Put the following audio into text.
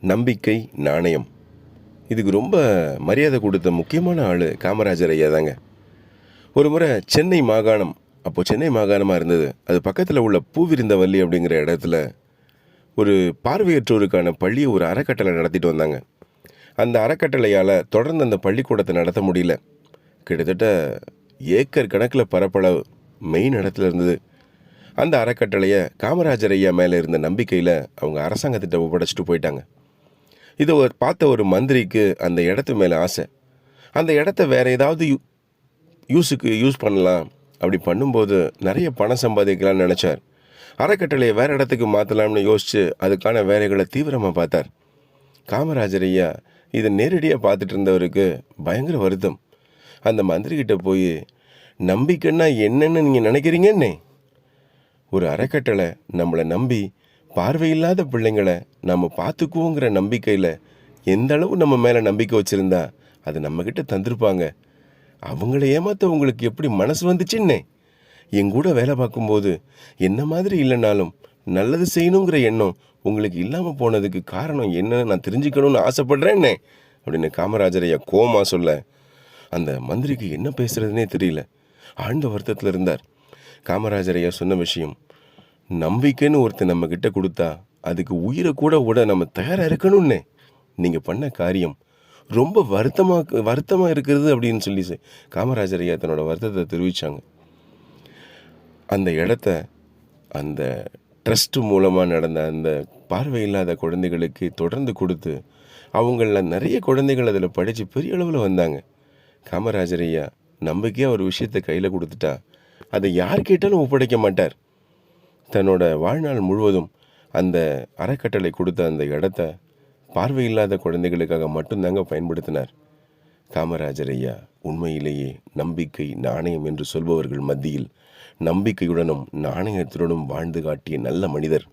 நம்பிக்கை நாணயம். இதுக்கு ரொம்ப மரியாதை கொடுத்த முக்கியமான ஆள் காமராஜர் ஐயா தாங்க. ஒரு முறை சென்னை மாகாணம் அப்போ சென்னை மாகாணமாக இருந்தது. அது பக்கத்தில் உள்ள பூவிருந்தவல்லி அப்படிங்கிற இடத்துல ஒரு பார்வையற்றோருக்கான பள்ளியை ஒரு அறக்கட்டளை நடத்திட்டு வந்தாங்க. அந்த அறக்கட்டளையால் தொடர்ந்து அந்த பள்ளிக்கூடத்தை நடத்த முடியல. கிட்டத்தட்ட ஏக்கர் கணக்கில் பரப்பளவு மெயின் இடத்துல இருந்தது. அந்த அறக்கட்டளையை காமராஜர் ஐயா மேலே இருந்த நம்பிக்கையில் அவங்க அரசாங்கத்திட்ட ஒப்படைச்சிட்டு போயிட்டாங்க. இதை ஒரு பார்த்த ஒரு மந்திரிக்கு அந்த இடத்து மேலே ஆசை. அந்த இடத்த வேற ஏதாவது யூ யூஸுக்கு யூஸ் பண்ணலாம். அப்படி பண்ணும்போது நிறைய பணம் சம்பாதிக்கலாம்னு நினச்சார். அறக்கட்டளையை வேறு இடத்துக்கு மாற்றலாம்னு யோசித்து அதுக்கான வேலைகளை தீவிரமாக பார்த்தார். காமராஜர் ஐயா இதை நேரடியாக பார்த்துட்டு இருந்தவருக்கு பயங்கர வருத்தம். அந்த மந்திரிக்கிட்ட போய் நம்பிக்கைன்னா என்னென்னு நீங்கள் நினைக்கிறீங்கன்னே. ஒரு அறக்கட்டளை நம்மளை நம்பி பார்வையில்லாத பிள்ளைங்களை நம்ம பார்த்துக்குவோங்கிற நம்பிக்கையில் எந்த அளவு நம்ம மேலே நம்பிக்கை வச்சுருந்தா அது நம்மக்கிட்ட தந்திருப்பாங்க. அவங்கள ஏமாத்த உங்களுக்கு எப்படி மனசு வந்துச்சுன்னே? என் கூட வேலை பார்க்கும்போது என்ன மாதிரி இல்லைனாலும் நல்லது செய்யணுங்கிற எண்ணம் உங்களுக்கு இல்லாமல் போனதுக்கு காரணம் என்னன்னு நான் தெரிஞ்சுக்கணும்னு ஆசைப்படுறேன்னே? அப்படின்னு காமராஜரையா கோமா சொல்ல அந்த மந்திரிக்கு என்ன பேசுகிறதுனே தெரியல. ஆழ்ந்த வருத்தத்தில் இருந்தார். காமராஜரையா சொன்ன விஷயம் நம்பிக்கைன்னு ஒருத்தர் நம்ம கிட்ட கொடுத்தா அதுக்கு உயிரை கூட விட நம்ம தயாராக இருக்கணும்னே. நீங்கள் பண்ண காரியம் ரொம்ப வருத்தமாக வருத்தமாக இருக்கிறது அப்படின்னு சொல்லி காமராஜர் ஐயா தன்னோட வருத்தத்தை தெரிவித்தாங்க அந்த இடத்த அந்த ட்ரஸ்ட் மூலமாக நடந்த அந்த பார்வையில்லாத குழந்தைகளுக்கு தொடர்ந்து கொடுத்து அவங்கள நிறைய குழந்தைகள் அதில் படித்து பெரிய அளவில் வந்தாங்க. காமராஜர் ஐயா நம்பிக்கையாக ஒரு விஷயத்தை கையில் கொடுத்துட்டா அதை யார் கேட்டாலும் ஒப்படைக்க மாட்டார். தன்னோட வாழ்நாள் முழுவதும் அந்த அறக்கட்டளை கொடுத்த அந்த இடத்த பார்வையில்லாத குழந்தைகளுக்காக மட்டும்தாங்க பயன்படுத்தினார். காமராஜர் ஐயா உண்மையிலேயே நம்பிக்கை நாணயம் என்று சொல்பவர்கள் மத்தியில் நம்பிக்கையுடனும் நாணயத்துடனும் வாழ்ந்து காட்டிய நல்ல மனிதர்.